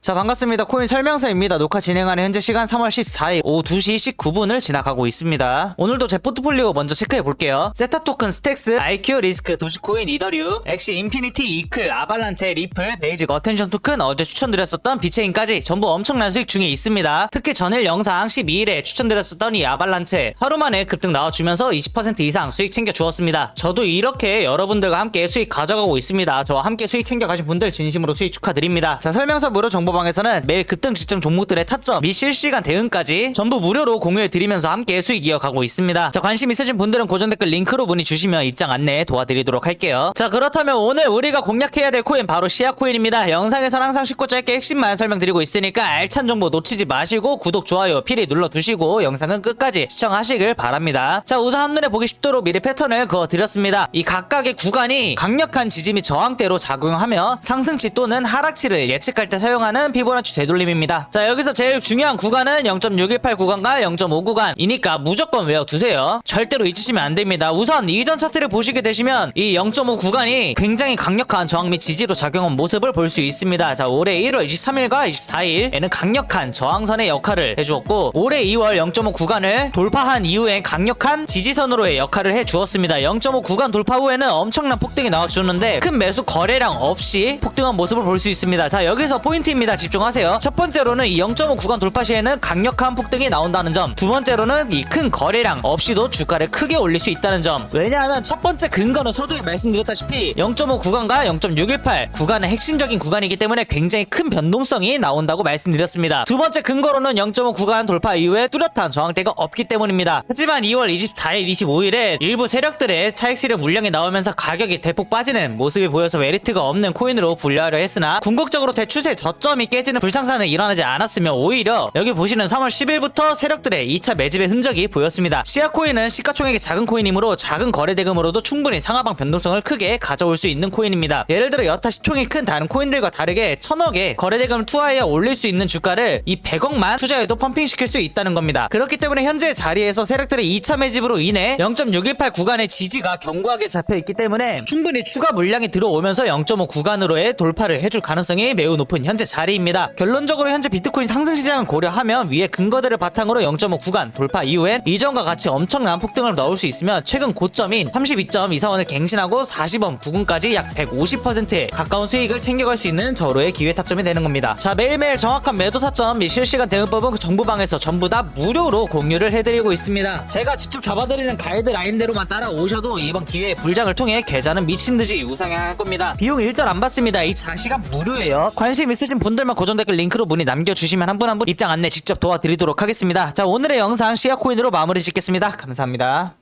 자 반갑습니다. 코인 설명서입니다. 녹화 진행하는 현재 시간 3월 14일 오후 2시 19분을 지나가고 있습니다. 오늘도 제 포트폴리오 먼저 체크해 볼게요. 세타 토큰 스택스 IQ 리스크 도시코인 이더류 엑시 인피니티 이클 아발란체 리플 베이직 어텐션 토큰 어제 추천드렸었던 비체인까지 전부 엄청난 수익 중에 있습니다. 특히 전일 영상 12일에 추천드렸었던 이 아발란체 하루 만에 급등 나와주면서 20% 이상 수익 챙겨 주었습니다. 저도 이렇게 여러분들과 함께 수익 가져가고 있습니다. 저와 함께 수익 챙겨 가신 분들 진심으로 수익 축하드립니다. 자 설명서 무료 정보 방에서는 매일 급등 시점 종목들의 타점 및 실시간 대응까지 전부 무료로 공유해 드리면서 함께 수익 이어가고 있습니다. 자 관심 있으신 분들은 고정 댓글 링크로 문의 주시면 입장 안내 도와드리도록 할게요. 자 그렇다면 오늘 우리가 공략해야 될 코인 바로 시아 코인입니다. 영상에선 항상 쉽고 짧게 핵심만 설명드리고 있으니까 알찬 정보 놓치지 마시고 구독 좋아요 필히 눌러두시고 영상은 끝까지 시청하시길 바랍니다. 자 우선 한눈에 보기 쉽도록 미리 패턴을 그어드렸습니다. 이 각각의 구간이 강력한 지지 및 저항대로 작용하며 상승치 또는 하락치를 예측할 때 사용하는 피보나치 되돌림입니다. 자 여기서 제일 중요한 구간은 0.618 구간과 0.5 구간이니까 무조건 외워두세요. 절대로 잊으시면 안 됩니다. 우선 이전 차트를 보시게 되시면 이 0.5 구간이 굉장히 강력한 저항 및 지지로 작용한 모습을 볼 수 있습니다. 자 올해 1월 23일과 24일에는 강력한 저항선의 역할을 해주었고 올해 2월 0.5 구간을 돌파한 이후엔 강력한 지지선으로의 역할을 해주었습니다. 0.5 구간 돌파 후에는 엄청난 폭등이 나와주는데 큰 매수 거래량 없이 폭등한 모습을 볼 수 있습니다. 자 여기서 포인트입니다 집중하세요. 첫 번째로는 이 0.5 구간 돌파 시에는 강력한 폭등이 나온다는 점. 두 번째로는 이 큰 거래량 없이도 주가를 크게 올릴 수 있다는 점. 왜냐하면 첫 번째 근거는 서두에 말씀드렸다시피 0.5 구간과 0.618 구간은 핵심적인 구간이기 때문에 굉장히 큰 변동성이 나온다고 말씀드렸습니다. 두 번째 근거로는 0.5 구간 돌파 이후에 뚜렷한 저항대가 없기 때문입니다. 하지만 2월 24일 25일에 일부 세력들의 차익 실현 물량이 나오면서 가격이 대폭 빠지는 모습이 보여서 메리트가 없는 코인으로 분류하려 했으나 궁극적으로 대추세 저점이 깨지는 불상사는 일어나지 않았으며 오히려 여기 보시는 3월 10일부터 세력들의 2차 매집의 흔적이 보였습니다. 시아코인은 시가총액이 작은 코인이므로 작은 거래 대금으로도 충분히 상하방 변동성을 크게 가져올 수 있는 코인입니다. 예를 들어 여타 시총이 큰 다른 코인들과 다르게 천억의 거래 대금을 투하해 올릴 수 있는 주가를 이 100억만 투자해도 펌핑시킬 수 있다는 겁니다. 그렇기 때문에 현재 자리에서 세력들의 2차 매집으로 인해 0.618 구간의 지지가 견고하게 잡혀 있기 때문에 충분히 추가 물량이 들어오면서 0.5 구간으로의 돌파를 해줄 가능성이 매우 높은 현재 자리 입니다. 결론적으로 현재 비트코인 상승 시장을 고려하면 위의 근거들을 바탕으로 0.5 구간 돌파 이후엔 이전과 같이 엄청난 폭등을 넣을 수 있으며 최근 고점인 32.24원을 갱신하고 40원 부근까지 약 150%에 가까운 수익을 챙겨갈 수 있는 저로의 기회 타점이 되는 겁니다. 자 매일매일 정확한 매도 타점 및 실시간 대응법은 그 정보방에서 전부 다 무료로 공유를 해드리고 있습니다. 제가 직접 잡아드리는 가이드 라인대로만 따라오셔도 이번 기회에 불장을 통해 계좌는 미친 듯이 우상향할 겁니다. 비용 일절 안 받습니다. 24시간 무료예요. 관심 있으신 분들만 고정 댓글 링크로 문의 남겨주시면 한 분 한 분 입장 안내 직접 도와드리도록 하겠습니다. 자 오늘의 영상 시아코인으로 마무리 짓겠습니다. 감사합니다.